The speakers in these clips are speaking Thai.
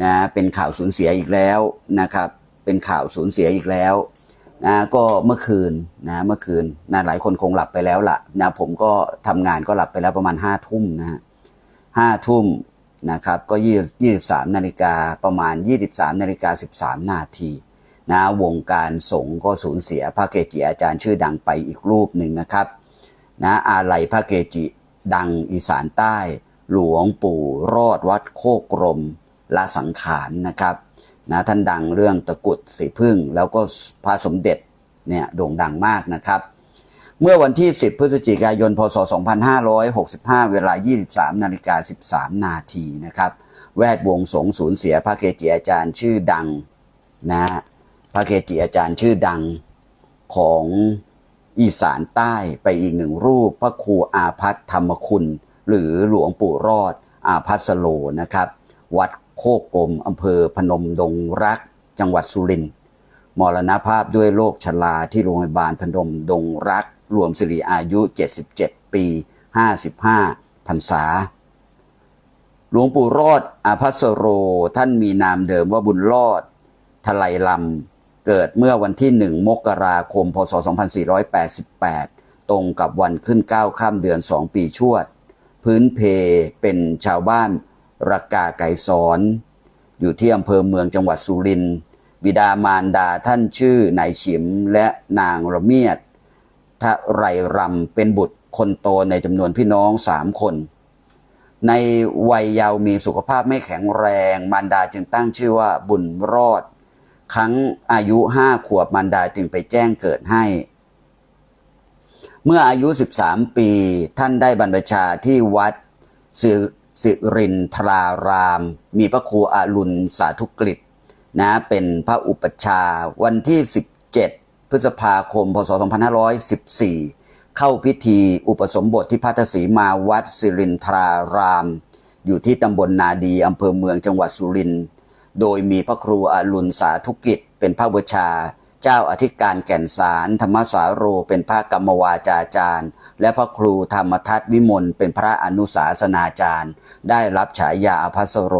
นะเป็นข่าวสูญเสียอีกแล้วนะครับ เป็นข่าวสูญเสียอีกแล้วนะก็เมื่อคืนนะเมื่อคืนนะหลายคนคงหลับไปแล้วละนะผมก็ทำงานก็หลับไปแล้วประมาณห้าทุ่มนะฮะห้าทุ่มนะครับก็ยี่ยี่สามนาฬิกาประมาณยี่สิบสามนาฬิกาสิบสามนาทีนะวงการสงฆ์ก็สูญเสียพระเกจิอาจารย์ชื่อดังไปอีกรูปหนึ่งนะครับนะอาลัยพระเกจิดังอีสานใต้ หลวงปู่รอดวัดโคกรม ละสังขารนะครับนะท่านดังเรื่องตะกุดสีพึ่ง แล้วก็พระสมเด็จเนี่ยโด่งดังมากนะครับ เมื่อวันที่ 10 พฤศจิกายน พศ 2565 เวลา 23 นาฬิกา 13 นาทีนะครับ แวดวงสงสูญเสียพระเกจิอาจารย์ชื่อดังนะพระเกจิอาจารย์ชื่อดังของอีสานใต้ไปอีกหนึ่งรูป พระครูอาพัฒธรรมคุณ หรือหลวงปู่รอดอาพัสโลนะครับ วัด โคกกลมอำเภอพนมดงรัก จังหวัดสุรินทร์มรณภาพด้วยโรคชราที่โรงพยาบาลพนมดงรัก รวมสิริอายุ 77 ปี 55พรรษา หลวงปู่รอดอาภัสโรท่านมีนามเดิมว่าบุญรอดทลายลำ เกิดเมื่อวันที่ 1 มกราคม พศ 2488 ตรงกับวันขึ้น 9 ข้ามเดือน 2 ปีชวด พื้นเพเป็นชาวบ้าน รากาไก่สอน อยู่ที่อำเภอเมืองจังหวัดสุรินทร์บิดามารดาท่านชื่อนายฉิมและนางระเมียดทะไรรำเป็นบุตรคนโตในจำนวนพี่น้องสามคน ในวัยเยาว์มีสุขภาพไม่แข็งแรง มารดาจึงตั้งชื่อว่าบุญรอด ครั้งอายุห้าขวบมารดาจึงไปแจ้งเกิดให้ เมื่ออายุ 13 ปีท่านได้บรรพชาที่วัดสิ สิรินทราราม มีพระครูอารุณสาธุกฤษนะเป็นพระอุปชาวันที่ 17 พฤษภาคม พศ 2514 เข้าพิธีอุปสมบทที่พัทสีมาวัดสิรินทราราม อยู่ที่ตำบลนาดีอำเภอเมืองจังหวัดสุรินทร์โดยมีพระครูอารุณสาธุกิจ เป็นพระบูชา เจ้าอธิการแก่นสารธรรมสาโรเป็นพระกรรมวาจาจารย์ และพระครูธรรมทัตวิมลเป็นพระอนุสาสนาจารย์ ได้รับฉายาอภัสโร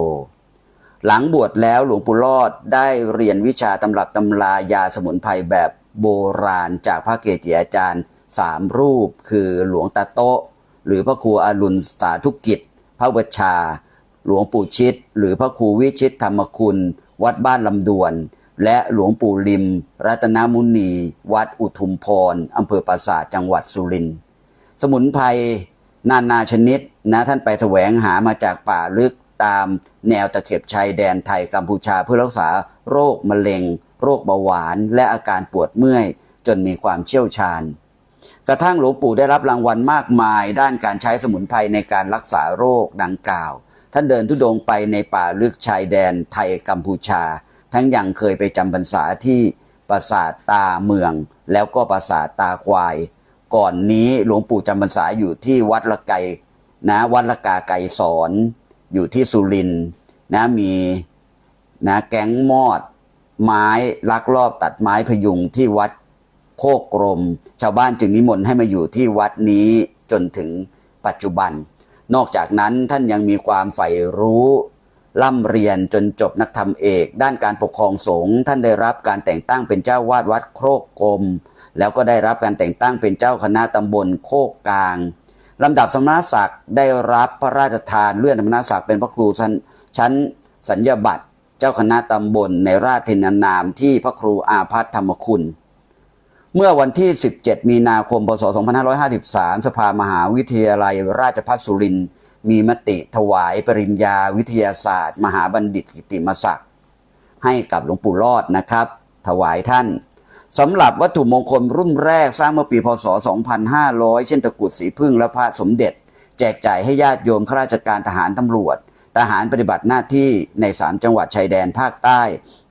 หลังบวชแล้วหลวงปู่รอดได้เรียนวิชาตำรับตำรายาสมุนไพรแบบโบราณจากพระเกจิอาจารย์สามรูป คือหลวงตาโตหรือพระครูอรุณสาธุกิจ พระวชา หลวงปู่ชิด หรือพระครูวิชิตธรรมคุณ วัดบ้านลำดวน และหลวงปู่ลิม รัตนมุนี วัดอุทุมพรอำเภอปราสาทจังหวัดสุรินทร์สมุนไพร นานาชนิดนะท่านไปแสวงหามาจากป่าลึกตามแนวตะเข็บชายแดนไทยกัมพูชาเพื่อรักษาโรคมะเร็ง โรคเบาหวาน และอาการปวดเมื่อย จนมีความเชี่ยวชาญ กระทั่งหลวงปู่ได้รับรางวัลมากมาย ด้านการใช้สมุนไพรในการรักษาโรคดังกล่าว ท่านเดินทุดงไปในป่าลึกชายแดนไทยกัมพูชา ทั้งยังเคยไปจำพรรษาที่ปราสาทตาเมือง แล้วก็ปราสาทตาควาย ก่อนนี้หลวงปู่จำพรรษาอยู่ที่วัดละไกนะวัดละกาไกสอนอยู่ที่สุรินนะมีนะแก๊งมอด ไม้ลักลอบตัดไม้พยุงที่วัดโคกกรมชาวบ้านจึงนิมนต์ให้มาอยู่ที่วัดนี้จนถึงปัจจุบัน นอกจากนั้นท่านยังมีความใฝ่รู้ล่ำเรียนจนจบนักธรรมเอก ด้านการปกครองสงฆ์ท่านได้รับการแต่งตั้งเป็นเจ้าวาดวัดโคกกรม แล้วก็ได้รับการแต่งตั้งเป็นเจ้าคณะตำบลโคกกลางลำดับสมณศักดิ์ได้รับพระราชทานเลื่อนสมณศักดิ์เป็นพระครูชั้นสัญญาบัตรเจ้าคณะตำบลในราชเทนานามที่พระครูอาพัฒธรรมคุณ เมื่อวันที่ 17 มีนาคม พศ 2553 สภามหาวิทยาลัยราชภัฏสุรินทร์มีมติถวายปริญญาวิทยาศาสตร์ มหาบัณฑิตกิติมศักดิ์ให้กับหลวงปู่รอดนะครับ ถวายท่าน สำหรับวัตถุมงคลรุ่นแรกสร้างเมื่อปีพศ 2500 เช่นตะกรุดสีพึ่งและพระสมเด็จ แจกจ่ายให้ญาติโยมข้าราชการทหารตำรวจ ทหารปฏิบัติหน้าที่ใน 3 จังหวัดชายแดนภาคใต้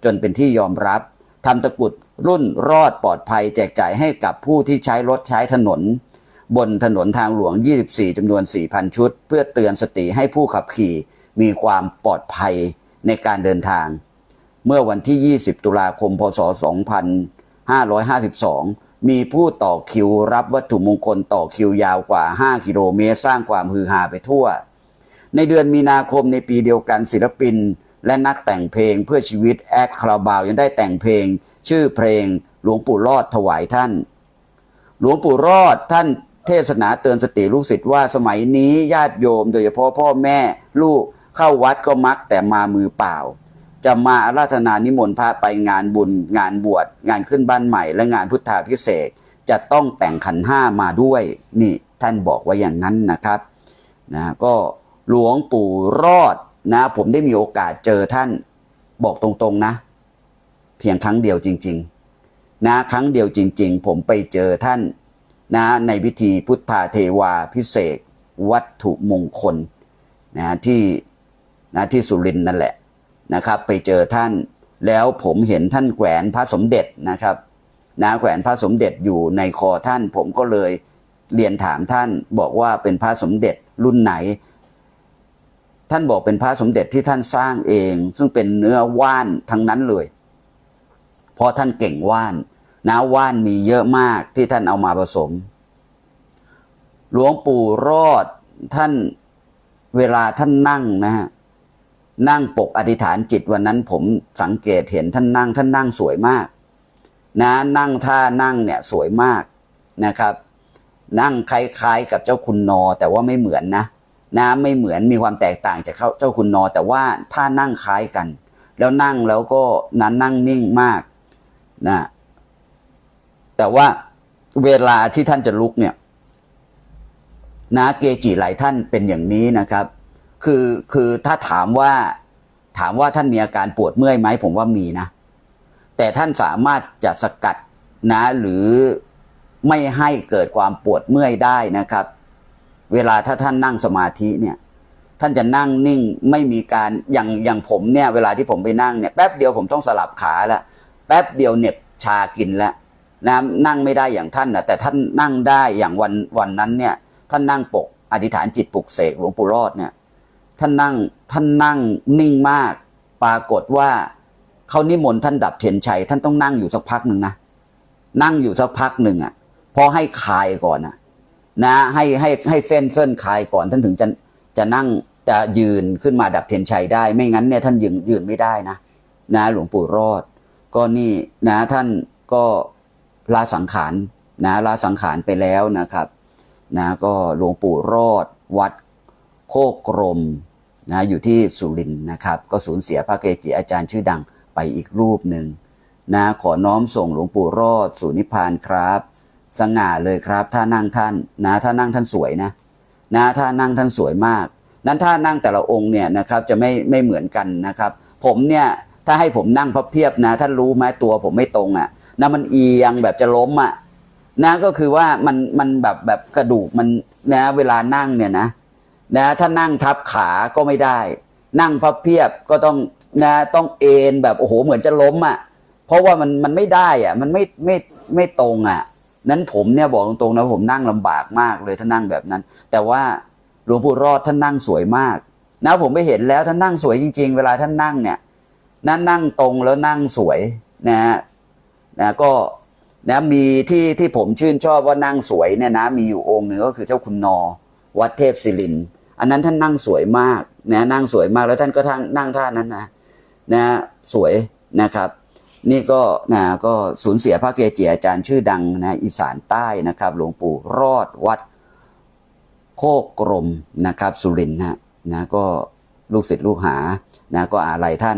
จนเป็นที่ยอมรับทำตะกรุดรุ่นรอดปลอดภัย แจกจ่ายให้กับผู้ที่ใช้รถใช้ถนน บนถนนทางหลวง 24จำนวน 4,000 ชุด เพื่อเตือนสติให้ผู้ขับขี่มีความปลอดภัยในการเดินทาง เมื่อวันที่ 20 ตุลาคม พศ 2552 มีผู้ต่อคิวรับวัตถุมงคลต่อคิวยาวกว่า 5 กิโลเมตร สร้างความฮือฮาไปทั่ว ในเดือนมีนาคมในปีเดียวกันศิลปิน และนักแต่งเพลงเพื่อชีวิตแอดคาราบาวยังได้แต่งเพลง ชื่อเพลงหลวงปู่รอดถวายท่าน หลวงปู่รอดท่านเทศนาเตือนสติลูกศิษย์ว่าสมัยนี้ญาติโยม โดยเฉพาะพ่อแม่ลูกเข้าวัดก็มักแต่มามือเปล่า จะมาอาราธนานิมนต์พระไปงานบุญ งานบวชงานขึ้นบ้านใหม่ และงานพุทธาพิเศษจะต้องแต่งขันห้ามาด้วย นี่ท่านบอกไว้อย่างนั้นนะครับนะก็หลวงปู่รอดนะ ผมได้มีโอกาสเจอท่านบอกตรงๆนะ เพียงครั้งเดียวจริง ๆ นะครั้งเดียวจริง ๆ ผมไปเจอท่านนะในพิธีพุทธาเทวาพิเศษวัตถุมงคลนะที่นะที่สุรินทร์นั่นแหละ นะครับ ไปเจอท่าน แล้วผมเห็นท่านแขวนพระสมเด็จนะครับนะแขวนพระสมเด็จอยู่ในคอท่าน ผมก็เลยเรียนถามท่านบอกว่าเป็นพระสมเด็จรุ่นไหน ท่านบอกเป็นพระสมเด็จที่ท่านสร้างเอง ซึ่งเป็นเนื้อว่านทั้งนั้นเลยเพราะท่านเก่งว่านนะว่านมีเยอะมากที่ท่านเอามาผสม หลวงปู่รอดท่านเวลาท่านนั่งนะฮะ นั่งปกอธิษฐานจิตวันนั้นผมสังเกตเห็นท่านนั่ง ท่านนั่งสวยมาก นะนั่งท่านั่งเนี่ยสวยมากนะครับ นั่งคล้ายๆ กับเจ้าคุณนอ แต่ว่าไม่เหมือนนะนะไม่เหมือนมีความแตกต่างจากเจ้าคุณนอ แต่ว่าท่านั่งคล้ายกัน แล้วนั่งแล้วก็นั้นนั่งนิ่งมากนะแต่ว่าเวลาที่ท่านจะลุกเนี่ยนะเกจิหลายท่านเป็นอย่างนี้นะครับ คือคือถ้าถามว่าถามว่าท่านมีอาการปวดเมื่อยไหมผมว่ามีนะ แต่ท่านสามารถจะสกัดนะหรือไม่ให้เกิดความปวดเมื่อยได้นะครับ เวลาถ้าท่านนั่งสมาธิเนี่ย ท่านจะนั่งนิ่งไม่มีการอย่างอย่างผมเนี่ย เวลาที่ผมไปนั่งเนี่ยแป๊บเดียวผมต้องสลับขาแล้วแป๊บเดียวเหน็บชากินแล้วนะนั่งไม่ได้อย่างท่านนะแต่ท่านนั่งได้อย่างวันวันนั้นเนี่ย ท่านนั่งปกอธิษฐานจิตปลุกเสกหลวงปู่รอดเนี่ย ท่านนั่งท่านนั่งนิ่งมาก ปรากฏว่าเขานิมนต์ท่านดับเทียนชัย ท่านต้องนั่งอยู่สักพักหนึ่งนะนั่งอยู่สักพักหนึ่งอะพอให้คายก่อนนะนะให้ให้ให้เฟ้นเฟ้นคายก่อนท่านถึงจะจะนั่งจะยืนขึ้นมาดับเทียนชัยได้ ไม่งั้นเนี่ยท่านยืนยืนไม่ได้นะนะหลวงปู่รอด ก็นี่นะท่านก็ลาสังขารนะลาสังขารไปแล้วนะครับนะก็หลวงปู่รอดวัดโคกรม นะอยู่ที่สุรินนะครับ ก็สูญเสียพระเกจิอาจารย์ชื่อดังไปอีกรูปหนึ่งนะขอน้อมส่งหลวงปู่รอดสู่นิพพานครับ สง่าเลยครับถ้านั่งท่านนะถ้านั่งท่านสวยนะนะถ้านั่งท่านสวยมาก นั้นถ้านั่งแต่ละองค์เนี่ยนะครับจะไม่ไม่เหมือนกันนะครับ ผมเนี่ยถ้าให้ผมนั่งพับเพียบนะ ท่านรู้ไหมตัวผมไม่ตรงอะนะมันเอียงแบบจะล้มอะนะก็คือว่ามันมันแบบแบบกระดูกมันนะเวลานั่งเนี่ยนะ นะถ้านั่งทับขาก็ไม่ได้ นั่งพับเพียบก็ต้องนะต้องเอ็นแบบโอ้โหเหมือนจะล้มอะ เพราะว่ามันมันไม่ได้อะมันไม่ไม่ไม่ตรงอะ นั้นผมเนี่ยบอกตรงๆนะผมนั่งลำบากมากเลยถ้านั่งแบบนั้น แต่ว่าหลวงปู่รอดท่านนั่งสวยมากนะผมไปเห็นแล้วท่านนั่งสวยจริง ๆ เวลาท่านนั่งเนี่ยนั่นนั่งตรงแล้วนั่งสวยนะฮะนะก็นะมีที่ที่ผมชื่นชอบว่านั่งสวยเนี่ยนะมีอยู่องค์หนึ่งก็คือเจ้าคุณนอ วัดเทพศิรินทร์ อันนั้นท่านนั่งสวยมากนะนั่งสวยมากแล้วท่านก็ทั้งนั่งท่านั้นนะนะสวยนะครับ นี่ก็นะก็สูญเสียพระเกจิอาจารย์ชื่อดังนะอีสานใต้นะครับ หลวงปู่รอดวัดโคกกรมนะครับ สุรินทร์นะนะก็ลูกศิษย์ลูกหานะก็อาลัยท่าน